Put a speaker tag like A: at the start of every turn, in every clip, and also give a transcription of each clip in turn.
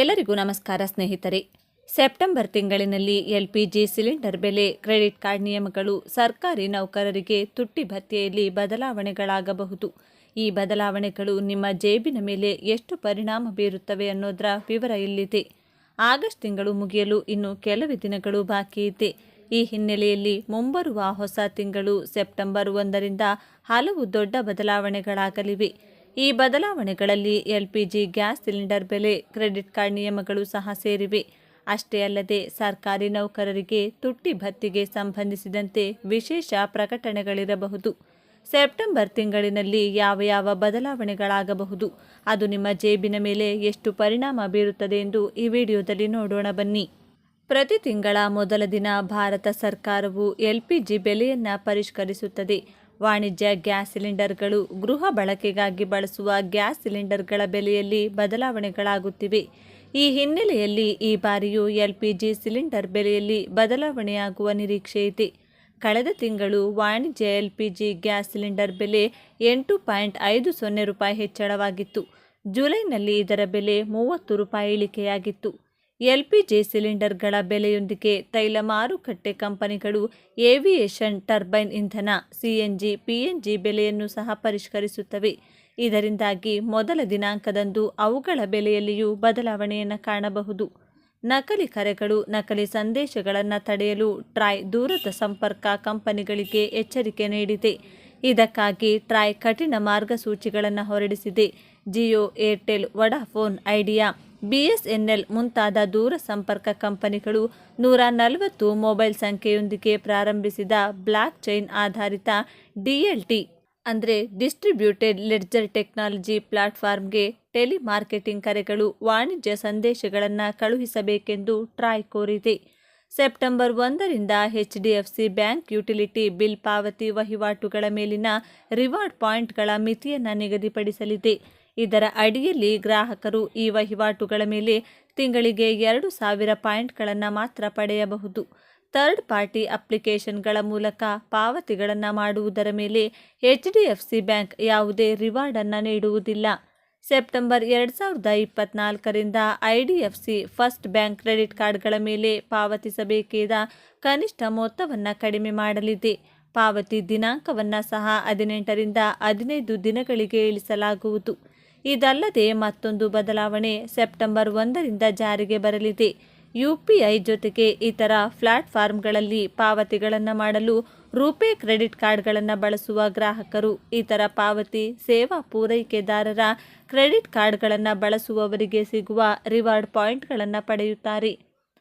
A: ಎಲ್ಲರಿಗೂ ನಮಸ್ಕಾರ ಸ್ನೇಹಿತರೆ. ಸೆಪ್ಟೆಂಬರ್ ತಿಂಗಳಿನಲ್ಲಿ ಎಲ್ಪಿಜಿ ಸಿಲಿಂಡರ್ ಬೆಲೆ, ಕ್ರೆಡಿಟ್ ಕಾರ್ಡ್ ನಿಯಮಗಳು, ಸರ್ಕಾರಿ ನೌಕರರಿಗೆ ತುಟ್ಟಿ ಭತ್ಯೆಯಲ್ಲಿ ಬದಲಾವಣೆಗಳಾಗಬಹುದು. ಈ ಬದಲಾವಣೆಗಳು ನಿಮ್ಮ ಜೇಬಿನ ಮೇಲೆ ಎಷ್ಟು ಪರಿಣಾಮ ಬೀರುತ್ತವೆ ಅನ್ನೋದರ ವಿವರ ಇಲ್ಲಿದೆ. ಆಗಸ್ಟ್ ತಿಂಗಳು ಮುಗಿಯಲು ಇನ್ನು ಕೆಲವೇ ದಿನಗಳು ಬಾಕಿ ಇದೆ. ಈ ಹಿನ್ನೆಲೆಯಲ್ಲಿ ಮುಂಬರುವ ಹೊಸ ತಿಂಗಳು ಸೆಪ್ಟೆಂಬರ್ ಒಂದರಿಂದ ಹಲವು ದೊಡ್ಡ ಬದಲಾವಣೆಗಳಾಗಲಿವೆ. ಈ ಬದಲಾವಣೆಗಳಲ್ಲಿ ಎಲ್ಪಿಜಿ ಗ್ಯಾಸ್ ಸಿಲಿಂಡರ್ ಬೆಲೆ, ಕ್ರೆಡಿಟ್ ಕಾರ್ಡ್ ನಿಯಮಗಳು ಸಹ ಸೇರಿವೆ. ಅಷ್ಟೇ ಅಲ್ಲದೆ ಸರ್ಕಾರಿ ನೌಕರರಿಗೆ ತುಟ್ಟಿ ಭತ್ತಿಗೆ ಸಂಬಂಧಿಸಿದಂತೆ ವಿಶೇಷ ಪ್ರಕಟಣೆಗಳಿರಬಹುದು. ಸೆಪ್ಟೆಂಬರ್ ತಿಂಗಳಿನಲ್ಲಿ ಯಾವ ಯಾವ ಬದಲಾವಣೆಗಳಾಗಬಹುದು, ಅದು ನಿಮ್ಮ ಜೇಬಿನ ಮೇಲೆ ಎಷ್ಟು ಪರಿಣಾಮ ಬೀರುತ್ತದೆ ಎಂದು ಈ ವಿಡಿಯೋದಲ್ಲಿ ನೋಡೋಣ ಬನ್ನಿ. ಪ್ರತಿ ತಿಂಗಳ ಮೊದಲ ದಿನ ಭಾರತ ಸರ್ಕಾರವು ಎಲ್ಪಿಜಿ ಬೆಲೆಯನ್ನು ಪರಿಷ್ಕರಿಸುತ್ತದೆ. ವಾಣಿಜ್ಯ ಗ್ಯಾಸ್ ಸಿಲಿಂಡರ್ಗಳು ಗೃಹ ಬಳಕೆಗಾಗಿ ಬಳಸುವ ಗ್ಯಾಸ್ ಸಿಲಿಂಡರ್ಗಳ ಬೆಲೆಯಲ್ಲಿ ಬದಲಾವಣೆಗಳಾಗುತ್ತಿವೆ. ಈ ಹಿನ್ನೆಲೆಯಲ್ಲಿ ಈ ಬಾರಿಯೂ ಎಲ್ಪಿಜಿ ಸಿಲಿಂಡರ್ ಬೆಲೆಯಲ್ಲಿ ಬದಲಾವಣೆಯಾಗುವ ನಿರೀಕ್ಷೆ ಇದೆ. ಕಳೆದ ತಿಂಗಳು ವಾಣಿಜ್ಯ ಎಲ್ಪಿಜಿ ಗ್ಯಾಸ್ ಸಿಲಿಂಡರ್ ಬೆಲೆ ಎಂಟು ಪಾಯಿಂಟ್ ಐದು ಸೊನ್ನೆ ರೂಪಾಯಿ ಹೆಚ್ಚಳವಾಗಿತ್ತು. ಜುಲೈನಲ್ಲಿ ಇದರ ಬೆಲೆ ಮೂವತ್ತು ರೂಪಾಯಿ ಇಳಿಕೆಯಾಗಿತ್ತು. ಎಲ್ಪಿಜಿ ಸಿಲಿಂಡರ್ಗಳ ಬೆಲೆಯೊಂದಿಗೆ ತೈಲ ಮಾರುಕಟ್ಟೆ ಕಂಪನಿಗಳು ಏವಿಯೇಷನ್ ಟರ್ಬೈನ್ ಇಂಧನ, ಸಿಎನ್ಜಿ, ಪಿಎನ್ಜಿ ಬೆಲೆಯನ್ನು ಸಹ ಪರಿಷ್ಕರಿಸುತ್ತವೆ. ಇದರಿಂದಾಗಿ ಮೊದಲ ದಿನಾಂಕದಂದು ಅವುಗಳ ಬೆಲೆಯಲ್ಲಿಯೂ ಬದಲಾವಣೆಯನ್ನು ಕಾಣಬಹುದು. ನಕಲಿ ಕರೆಗಳು, ನಕಲಿ ಸಂದೇಶಗಳನ್ನು ತಡೆಯಲು ಟ್ರಾಯ್ ದೂರದ ಸಂಪರ್ಕ ಕಂಪನಿಗಳಿಗೆ ಎಚ್ಚರಿಕೆ ನೀಡಿದೆ. ಇದಕ್ಕಾಗಿ ಟ್ರಾಯ್ ಕಠಿಣ ಮಾರ್ಗಸೂಚಿಗಳನ್ನು ಹೊರಡಿಸಿದೆ. Jio, Airtel, Vodafone, Idea BSNL ಮುಂತಾದ ದೂರ ಸಂಪರ್ಕ ಕಂಪನಿಗಳು ನೂರ ನಲವತ್ತು ಮೊಬೈಲ್ ಸಂಖ್ಯೆಯೊಂದಿಗೆ ಪ್ರಾರಂಭಿಸಿದ ಬ್ಲಾಕ್ ಚೈನ್ ಆಧಾರಿತ ಡಿಎಲ್ಟಿ ಅಂದರೆ ಡಿಸ್ಟ್ರಿಬ್ಯೂಟೆಡ್ ಲೆಡ್ಜರ್ ಟೆಕ್ನಾಲಜಿ ಪ್ಲಾಟ್ಫಾರ್ಮ್ಗೆ ಟೆಲಿಮಾರ್ಕೆಟಿಂಗ್ ಕರೆಗಳು ವಾಣಿಜ್ಯ ಸಂದೇಶಗಳನ್ನು ಕಳುಹಿಸಬೇಕೆಂದು ಟ್ರಾಯ್ ಕೋರಿದೆ. ಸೆಪ್ಟೆಂಬರ್ ಒಂದರಿಂದ H D F C bank utility bill ಪಾವತಿ ವಹಿವಾಟುಗಳ ಮೇಲಿನ ರಿವಾರ್ಡ್ ಪಾಯಿಂಟ್ಗಳ ಮಿತಿಯನ್ನು ನಿಗದಿಪಡಿಸಲಿದೆ. ಇದರ ಅಡಿಯಲ್ಲಿ ಗ್ರಾಹಕರು ಈ ವಹಿವಾಟುಗಳ ಮೇಲೆ ತಿಂಗಳಿಗೆ ಎರಡು ಸಾವಿರ ಪಾಯಿಂಟ್ಗಳನ್ನು ಮಾತ್ರ ಪಡೆಯಬಹುದು. ಥರ್ಡ್ ಪಾರ್ಟಿ ಅಪ್ಲಿಕೇಶನ್ಗಳ ಮೂಲಕ ಪಾವತಿಗಳನ್ನು ಮಾಡುವುದರ ಮೇಲೆ H D F C bank ಯಾವುದೇ ರಿವಾರ್ಡನ್ನು ನೀಡುವುದಿಲ್ಲ. ಸೆಪ್ಟೆಂಬರ್ ಎರಡು ಸಾವಿರದ ಇಪ್ಪತ್ನಾಲ್ಕರಿಂದ I D F C first bank credit ಕಾರ್ಡ್ಗಳ ಮೇಲೆ ಪಾವತಿಸಬೇಕಾದ ಕನಿಷ್ಠ ಮೊತ್ತವನ್ನು ಕಡಿಮೆ ಮಾಡಲಿದೆ. ಪಾವತಿ ದಿನಾಂಕವನ್ನು ಸಹ ಹದಿನೆಂಟರಿಂದ ಹದಿನೈದು ದಿನಗಳಿಗೆ ಇಳಿಸಲಾಗುವುದು. ಇದಲ್ಲದೆ ಮತ್ತೊಂದು ಬದಲಾವಣೆ ಸೆಪ್ಟೆಂಬರ್ ಒಂದರಿಂದ ಜಾರಿಗೆ ಬರಲಿದೆ. ಯುಪಿಐ ಜೊತೆಗೆ ಇತರ ಪ್ಲಾಟ್ಫಾರ್ಮ್ಗಳಲ್ಲಿ ಪಾವತಿಗಳನ್ನು ಮಾಡಲು ರೂಪೇ ಕ್ರೆಡಿಟ್ ಕಾರ್ಡ್ಗಳನ್ನು ಬಳಸುವ ಗ್ರಾಹಕರು, ಇತರ ಪಾವತಿ ಸೇವಾ ಪೂರೈಕೆದಾರರ ಕ್ರೆಡಿಟ್ ಕಾರ್ಡ್ಗಳನ್ನು ಬಳಸುವವರಿಗೆ ಸಿಗುವ ರಿವಾರ್ಡ್ ಪಾಯಿಂಟ್ಗಳನ್ನು ಪಡೆಯುತ್ತಾರೆ.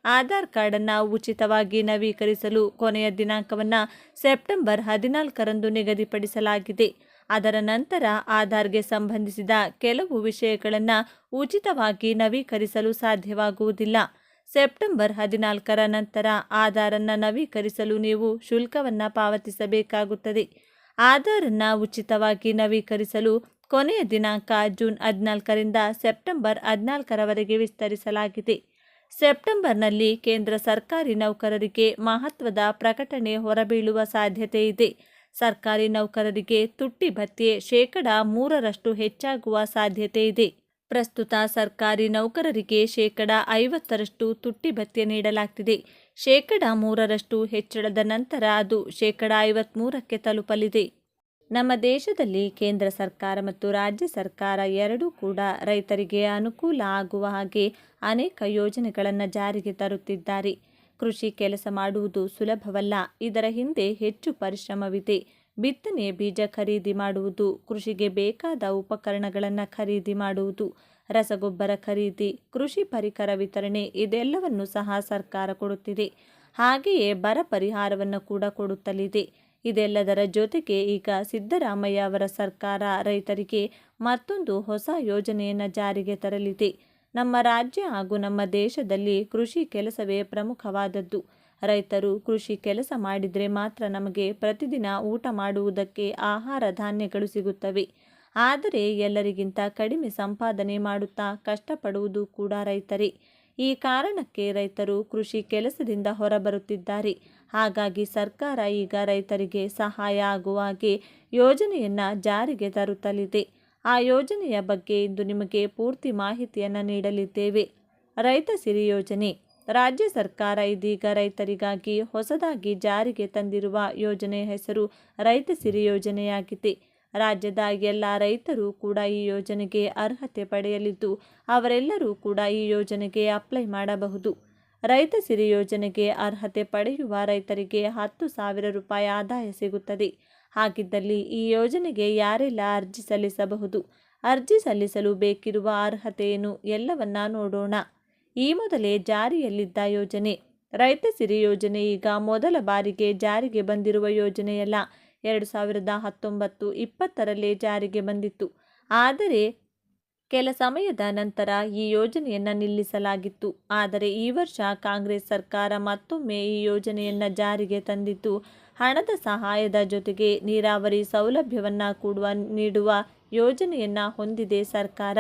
A: ಆಧಾರ್ ಕಾರ್ಡನ್ನು ಉಚಿತವಾಗಿ ನವೀಕರಿಸಲು ಕೊನೆಯ ದಿನಾಂಕವನ್ನು ಸೆಪ್ಟೆಂಬರ್ ಹದಿನಾಲ್ಕರಂದು ನಿಗದಿಪಡಿಸಲಾಗಿದೆ. ಅದರ ನಂತರ ಆಧಾರ್ಗೆ ಸಂಬಂಧಿಸಿದ ಕೆಲವು ವಿಷಯಗಳನ್ನು ಉಚಿತವಾಗಿ ನವೀಕರಿಸಲು ಸಾಧ್ಯವಾಗುವುದಿಲ್ಲ. ಸೆಪ್ಟೆಂಬರ್ ಹದಿನಾಲ್ಕರ ನಂತರ ಆಧಾರನ್ನು ನವೀಕರಿಸಲು ನೀವು ಶುಲ್ಕವನ್ನು ಪಾವತಿಸಬೇಕಾಗುತ್ತದೆ. ಆಧಾರನ್ನು ಉಚಿತವಾಗಿ ನವೀಕರಿಸಲು ಕೊನೆಯ ದಿನಾಂಕ ಜೂನ್ ಹದಿನಾಲ್ಕರಿಂದ ಸೆಪ್ಟೆಂಬರ್ ಹದಿನಾಲ್ಕರವರೆಗೆ ವಿಸ್ತರಿಸಲಾಗಿದೆ. ಸೆಪ್ಟೆಂಬರ್ನಲ್ಲಿ ಕೇಂದ್ರ ಸರ್ಕಾರಿ ನೌಕರರಿಗೆ ಮಹತ್ವದ ಪ್ರಕಟಣೆ ಹೊರಬೀಳುವ ಸಾಧ್ಯತೆ ಇದೆ. ಸರ್ಕಾರಿ ನೌಕರರಿಗೆ ತುಟ್ಟಿ ಭತ್ಯೆ ಶೇಕಡ ಮೂರರಷ್ಟು ಹೆಚ್ಚಾಗುವ ಸಾಧ್ಯತೆ ಇದೆ. ಪ್ರಸ್ತುತ ಸರ್ಕಾರಿ ನೌಕರರಿಗೆ ಶೇಕಡ ಐವತ್ತರಷ್ಟು ತುಟ್ಟಿ ಭತ್ಯೆ ನೀಡಲಾಗ್ತಿದೆ. ಶೇಕಡ ಮೂರರಷ್ಟು ಹೆಚ್ಚಳದ ನಂತರ ಅದು ಶೇಕಡ ಐವತ್ತ್ಮೂರಕ್ಕೆ ತಲುಪಲಿದೆ. ನಮ್ಮ ದೇಶದಲ್ಲಿ ಕೇಂದ್ರ ಸರ್ಕಾರ ಮತ್ತು ರಾಜ್ಯ ಸರ್ಕಾರ ಎರಡೂ ಕೂಡ ರೈತರಿಗೆ ಅನುಕೂಲ ಆಗುವ ಹಾಗೆ ಅನೇಕ ಯೋಜನೆಗಳನ್ನು ಜಾರಿಗೆ ತರುತ್ತಿದ್ದಾರೆ. ಕೃಷಿ ಕೆಲಸ ಮಾಡುವುದು ಸುಲಭವಲ್ಲ. ಇದರ ಹಿಂದೆ ಹೆಚ್ಚು ಪರಿಶ್ರಮವಿದೆ. ಬಿತ್ತನೆ ಬೀಜ ಖರೀದಿ ಮಾಡುವುದು, ಕೃಷಿಗೆ ಬೇಕಾದ ಉಪಕರಣಗಳನ್ನು ಖರೀದಿ ಮಾಡುವುದು, ರಸಗೊಬ್ಬರ ಖರೀದಿ, ಕೃಷಿ ಪರಿಕರ ವಿತರಣೆ ಇದೆಲ್ಲವನ್ನು ಸಹ ಸರ್ಕಾರ ಕೊಡುತ್ತಿದೆ. ಹಾಗೆಯೇ ಬರ ಪರಿಹಾರವನ್ನು ಕೂಡ ಕೊಡುತ್ತಲಿದೆ. ಇದೆಲ್ಲದರ ಜೊತೆಗೆ ಈಗ ಸಿದ್ದರಾಮಯ್ಯ ಅವರ ಸರ್ಕಾರ ರೈತರಿಗೆ ಮತ್ತೊಂದು ಹೊಸ ಯೋಜನೆಯನ್ನು ಜಾರಿಗೆ ತರಲಿದೆ. ನಮ್ಮ ರಾಜ್ಯ ಹಾಗೂ ನಮ್ಮ ದೇಶದಲ್ಲಿ ಕೃಷಿ ಕೆಲಸವೇ ಪ್ರಮುಖವಾದದ್ದು. ರೈತರು ಕೃಷಿ ಕೆಲಸ ಮಾಡಿದರೆ ಮಾತ್ರ ನಮಗೆ ಪ್ರತಿದಿನ ಊಟ ಮಾಡುವುದಕ್ಕೆ ಆಹಾರ ಧಾನ್ಯಗಳು ಸಿಗುತ್ತವೆ. ಆದರೆ ಎಲ್ಲರಿಗಿಂತ ಕಡಿಮೆ ಸಂಪಾದನೆ ಮಾಡುತ್ತಾ ಕಷ್ಟಪಡುವುದು ಕೂಡ ರೈತರೇ. ಈ ಕಾರಣಕ್ಕೆ ರೈತರು ಕೃಷಿ ಕೆಲಸದಿಂದ ಹೊರಬರುತ್ತಿದ್ದಾರೆ. ಹಾಗಾಗಿ ಸರ್ಕಾರ ಈಗ ರೈತರಿಗೆ ಸಹಾಯ ಆಗುವ ಹಾಗೆ ಯೋಜನೆಯನ್ನು ಜಾರಿಗೆ ತರುತ್ತಲಿದೆ. ಆ ಯೋಜನೆಯ ಬಗ್ಗೆ ಇಂದು ನಿಮಗೆ ಪೂರ್ತಿ ಮಾಹಿತಿಯನ್ನು ನೀಡಲಿದ್ದೇವೆ. ರೈತ ಸಿರಿ ಯೋಜನೆ. ರಾಜ್ಯ ಸರ್ಕಾರ ಇದೀಗ ರೈತರಿಗಾಗಿ ಹೊಸದಾಗಿ ಜಾರಿಗೆ ತಂದಿರುವ ಯೋಜನೆ ಹೆಸರು ರೈತ ಸಿರಿ ಯೋಜನೆಯಾಗಿದೆ. ರಾಜ್ಯದ ಎಲ್ಲ ರೈತರು ಕೂಡ ಈ ಯೋಜನೆಗೆ ಅರ್ಹತೆ ಪಡೆಯಲಿದ್ದು, ಅವರೆಲ್ಲರೂ ಕೂಡ ಈ ಯೋಜನೆಗೆ ಅಪ್ಲೈ ಮಾಡಬಹುದು. ರೈತ ಸಿರಿ ಯೋಜನೆಗೆ ಅರ್ಹತೆ ಪಡೆಯುವ ರೈತರಿಗೆ ಹತ್ತು ಸಾವಿರ ರೂಪಾಯಿ ಆದಾಯ ಸಿಗುತ್ತದೆ. ಹಾಗಿದ್ದಲ್ಲಿ ಈ ಯೋಜನೆಗೆ ಯಾರೆಲ್ಲ ಅರ್ಜಿ ಸಲ್ಲಿಸಬಹುದು? ಅರ್ಜಿ ಸಲ್ಲಿಸಲು ಬೇಕಿರುವ ಅರ್ಹತೆಯನ್ನು ಎಲ್ಲವನ್ನ ನೋಡೋಣ. ಈ ಮೊದಲೇ ಜಾರಿಯಲ್ಲಿದ್ದ ಯೋಜನೆ. ರೈತ ಸಿರಿ ಯೋಜನೆ ಈಗ ಮೊದಲ ಬಾರಿಗೆ ಜಾರಿಗೆ ಬಂದಿರುವ ಯೋಜನೆಯಲ್ಲ. ಎರಡು ಸಾವಿರದ ಹತ್ತೊಂಬತ್ತು ಇಪ್ಪತ್ತರಲ್ಲೇ ಜಾರಿಗೆ ಬಂದಿತ್ತು. ಆದರೆ ಕೆಲ ಸಮಯದ ನಂತರ ಈ ಯೋಜನೆಯನ್ನು ನಿಲ್ಲಿಸಲಾಗಿತ್ತು. ಆದರೆ ಈ ವರ್ಷ ಕಾಂಗ್ರೆಸ್ ಸರ್ಕಾರ ಮತ್ತೊಮ್ಮೆ ಈ ಯೋಜನೆಯನ್ನು ಜಾರಿಗೆ ತಂದಿದ್ದು ಹಣದ ಸಹಾಯದ ಜೊತೆಗೆ ನೀರಾವರಿ ಸೌಲಭ್ಯವನ್ನು ಕೂಡುವ, ನೀಡುವ ಯೋಜನೆಯನ್ನು ಹೊಂದಿದೆ ಸರ್ಕಾರ.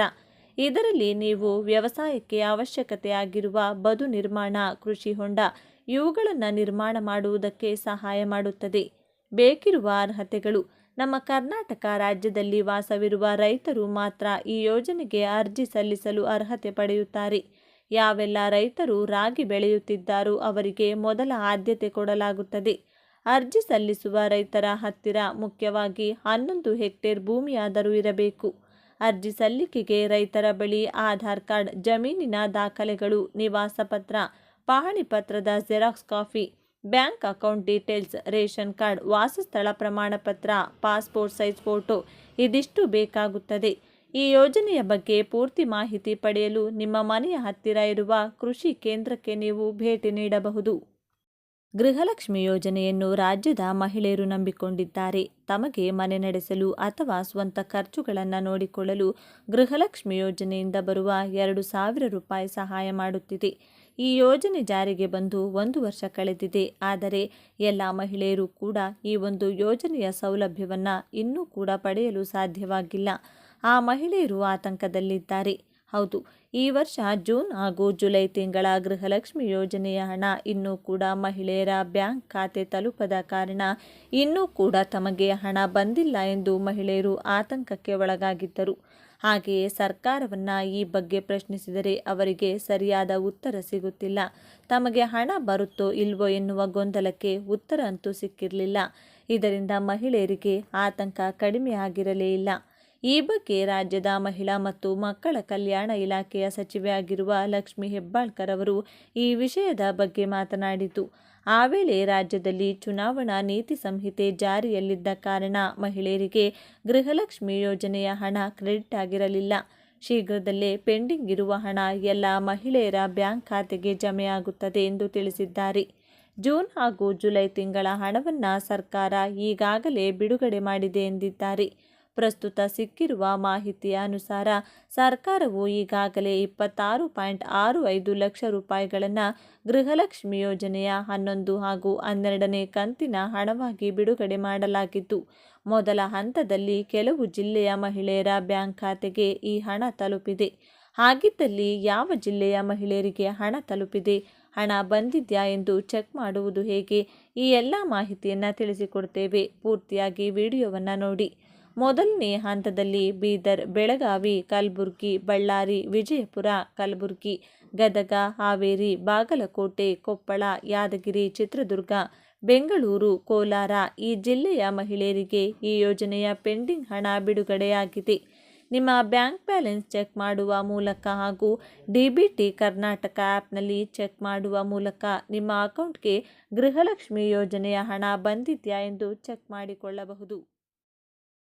A: ಇದರಲ್ಲಿ ನೀವು ವ್ಯವಸಾಯಕ್ಕೆ ಅವಶ್ಯಕತೆಯಾಗಿರುವ ಬದು ನಿರ್ಮಾಣ, ಕೃಷಿ ಹೊಂಡ ಇವುಗಳನ್ನು ನಿರ್ಮಾಣ ಮಾಡುವುದಕ್ಕೆ ಸಹಾಯ ಮಾಡುತ್ತದೆ. ಬೇಕಿರುವ ಅರ್ಹತೆಗಳು. ನಮ್ಮ ಕರ್ನಾಟಕ ರಾಜ್ಯದಲ್ಲಿ ವಾಸವಿರುವ ರೈತರು ಮಾತ್ರ ಈ ಯೋಜನೆಗೆ ಅರ್ಜಿ ಸಲ್ಲಿಸಲು ಅರ್ಹತೆ ಪಡೆಯುತ್ತಾರೆ. ಯಾವೆಲ್ಲ ರೈತರು ರಾಗಿ ಬೆಳೆಯುತ್ತಿದ್ದಾರೋ ಅವರಿಗೆ ಮೊದಲ ಆದ್ಯತೆ ಕೊಡಲಾಗುತ್ತದೆ. ಅರ್ಜಿ ಸಲ್ಲಿಸುವ ರೈತರ ಹತ್ತಿರ ಮುಖ್ಯವಾಗಿ ಹನ್ನೊಂದು ಹೆಕ್ಟೇರ್ ಭೂಮಿಯಾದರೂ ಇರಬೇಕು. ಅರ್ಜಿ ಸಲ್ಲಿಕೆಗೆ ರೈತರ ಬಳಿ ಆಧಾರ್ ಕಾರ್ಡ್, ಜಮೀನಿನ ದಾಖಲೆಗಳು, ನಿವಾಸ ಪತ್ರ ಪಹಣಿ ಪತ್ರದ xerox copy, bank account details, ration card, ವಾಸಸ್ಥಳ ಪ್ರಮಾಣ ಪತ್ರ, ಪಾಸ್ಪೋರ್ಟ್ ಸೈಜ್ ಫೋಟೋ ಇದಿಷ್ಟು ಬೇಕಾಗುತ್ತದೆ. ಈ ಯೋಜನೆಯ ಬಗ್ಗೆ ಪೂರ್ತಿ ಮಾಹಿತಿ ಪಡೆಯಲು ನಿಮ್ಮ ಮನೆಯ ಹತ್ತಿರ ಇರುವ ಕೃಷಿ ಕೇಂದ್ರಕ್ಕೆ ನೀವು ಭೇಟಿ ನೀಡಬಹುದು. ಗೃಹಲಕ್ಷ್ಮಿ ಯೋಜನೆಯನ್ನು ರಾಜ್ಯದ ಮಹಿಳೆಯರು ನಂಬಿಕೊಂಡಿದ್ದಾರೆ. ತಮಗೆ ಮನೆ ನಡೆಸಲು ಅಥವಾ ಸ್ವಂತ ಖರ್ಚುಗಳನ್ನು ನೋಡಿಕೊಳ್ಳಲು ಗೃಹಲಕ್ಷ್ಮಿ ಯೋಜನೆಯಿಂದ ಬರುವ ಎರಡು ಸಾವಿರ ರೂಪಾಯಿ ಸಹಾಯ ಮಾಡುತ್ತಿದೆ. ಈ ಯೋಜನೆ ಜಾರಿಗೆ ಬಂದು ಒಂದು ವರ್ಷ ಕಳೆದಿದೆ. ಆದರೆ ಎಲ್ಲ ಮಹಿಳೆಯರು ಕೂಡ ಈ ಒಂದು ಯೋಜನೆಯ ಸೌಲಭ್ಯವನ್ನು ಇನ್ನೂ ಕೂಡ ಪಡೆಯಲು ಸಾಧ್ಯವಾಗಿಲ್ಲ. ಆ ಮಹಿಳೆಯರು ಆತಂಕದಲ್ಲಿದ್ದಾರೆ. ಹೌದು. ಈ ವರ್ಷ ಜೂನ್ ಹಾಗೂ ಜುಲೈ ತಿಂಗಳ ಗೃಹಲಕ್ಷ್ಮಿ ಯೋಜನೆಯ ಹಣ ಇನ್ನೂ ಕೂಡ ಮಹಿಳೆಯರ ಬ್ಯಾಂಕ್ ಖಾತೆ ತಲುಪದ ಕಾರಣ ಇನ್ನೂ ಕೂಡ ತಮಗೆ ಹಣ ಬಂದಿಲ್ಲ ಎಂದು ಮಹಿಳೆಯರು ಆತಂಕಕ್ಕೆ ಒಳಗಾಗಿದ್ದರು. ಹಾಗೆಯೇ ಸರ್ಕಾರವನ್ನು ಈ ಬಗ್ಗೆ ಪ್ರಶ್ನಿಸಿದರೆ ಅವರಿಗೆ ಸರಿಯಾದ ಉತ್ತರ ಸಿಗುತ್ತಿಲ್ಲ. ತಮಗೆ ಹಣ ಬರುತ್ತೋ ಇಲ್ವೋ ಎನ್ನುವ ಗೊಂದಲಕ್ಕೆ ಉತ್ತರ ಅಂತೂ ಸಿಕ್ಕಿರಲಿಲ್ಲ. ಇದರಿಂದ ಮಹಿಳೆಯರಿಗೆ ಆತಂಕ ಕಡಿಮೆಯಾಗಿರಲೇ ಇಲ್ಲ. ಈ ಬಗ್ಗೆ ರಾಜ್ಯದ ಮಹಿಳಾ ಮತ್ತು ಮಕ್ಕಳ ಕಲ್ಯಾಣ ಇಲಾಖೆಯ ಸಚಿವೆಯಾಗಿರುವ ಲಕ್ಷ್ಮಿ ಹೆಬ್ಬಾಳ್ಕರ್ ಅವರು ಈ ವಿಷಯದ ಬಗ್ಗೆ ಮಾತನಾಡಿತು ಆ ವೇಳೆ ರಾಜ್ಯದಲ್ಲಿ ಚುನಾವಣಾ ನೀತಿ ಸಂಹಿತೆ ಜಾರಿಯಲ್ಲಿದ್ದ ಕಾರಣ ಮಹಿಳೆಯರಿಗೆ ಗೃಹಲಕ್ಷ್ಮಿ ಯೋಜನೆಯ ಹಣ ಕ್ರೆಡಿಟ್ ಆಗಿರಲಿಲ್ಲ. ಶೀಘ್ರದಲ್ಲೇ ಪೆಂಡಿಂಗ್ ಇರುವ ಹಣ ಎಲ್ಲ ಮಹಿಳೆಯರ ಬ್ಯಾಂಕ್ ಖಾತೆಗೆ ಜಮೆಯಾಗುತ್ತದೆ ಎಂದು ತಿಳಿಸಿದ್ದಾರೆ. ಜೂನ್ ಹಾಗೂ ಜುಲೈ ತಿಂಗಳ ಹಣವನ್ನು ಸರ್ಕಾರ ಈಗಾಗಲೇ ಬಿಡುಗಡೆ ಮಾಡಿದೆ ಎಂದಿದ್ದಾರೆ. ಪ್ರಸ್ತುತ ಸಿಕ್ಕಿರುವ ಮಾಹಿತಿಯ ಅನುಸಾರ ಸರ್ಕಾರವು ಈಗಾಗಲೇ ಇಪ್ಪತ್ತಾರು ಪಾಯಿಂಟ್ ಆರು ಐದು ಲಕ್ಷ ರೂಪಾಯಿಗಳನ್ನು ಗೃಹಲಕ್ಷ್ಮಿ ಯೋಜನೆಯ ಹನ್ನೊಂದು ಹಾಗೂ ಹನ್ನೆರಡನೇ ಕಂತಿನ ಹಣವಾಗಿ ಬಿಡುಗಡೆ ಮಾಡಲಾಗಿತ್ತು. ಮೊದಲ ಹಂತದಲ್ಲಿ ಕೆಲವು ಜಿಲ್ಲೆಯ ಮಹಿಳೆಯರ ಬ್ಯಾಂಕ್ ಖಾತೆಗೆ ಈ ಹಣ ತಲುಪಿದೆ. ಹಾಗಿದ್ದಲ್ಲಿ ಯಾವ ಜಿಲ್ಲೆಯ ಮಹಿಳೆಯರಿಗೆ ಹಣ ತಲುಪಿದೆ? ಹಣ ಬಂದಿದ್ಯಾ ಎಂದು ಚೆಕ್ ಮಾಡುವುದು ಹೇಗೆ? ಈ ಎಲ್ಲ ಮಾಹಿತಿಯನ್ನು ತಿಳಿಸಿಕೊಡ್ತೇವೆ. ಪೂರ್ತಿಯಾಗಿ ವಿಡಿಯೋವನ್ನು ನೋಡಿ. ಮೊದಲನೇ ಹಂತದಲ್ಲಿ ಬೀದರ್, ಬೆಳಗಾವಿ, ಕಲಬುರಗಿ, ಬಳ್ಳಾರಿ, ವಿಜಯಪುರ, ಕಲಬುರಗಿ, ಗದಗ, ಹಾವೇರಿ, ಬಾಗಲಕೋಟೆ, ಕೊಪ್ಪಳ, ಯಾದಗಿರಿ, ಚಿತ್ರದುರ್ಗ, ಬೆಂಗಳೂರು, ಕೋಲಾರ ಈ ಜಿಲ್ಲೆಯ ಮಹಿಳೆಯರಿಗೆ ಈ ಯೋಜನೆಯ ಪೆಂಡಿಂಗ್ ಹಣ ಬಿಡುಗಡೆಯಾಗಿದೆ. ನಿಮ್ಮ ಬ್ಯಾಂಕ್ ಬ್ಯಾಲೆನ್ಸ್ ಚೆಕ್ ಮಾಡುವ ಮೂಲಕ ಹಾಗೂ ಡಿ ಬಿ ಟಿ ಕರ್ನಾಟಕ ಆ್ಯಪ್ನಲ್ಲಿ ಚೆಕ್ ಮಾಡುವ ಮೂಲಕ ನಿಮ್ಮ ಅಕೌಂಟ್ಗೆ ಗೃಹಲಕ್ಷ್ಮಿ ಯೋಜನೆಯ ಹಣ ಬಂದಿದೆಯಾ ಎಂದು ಚೆಕ್ ಮಾಡಿಕೊಳ್ಳಬಹುದು.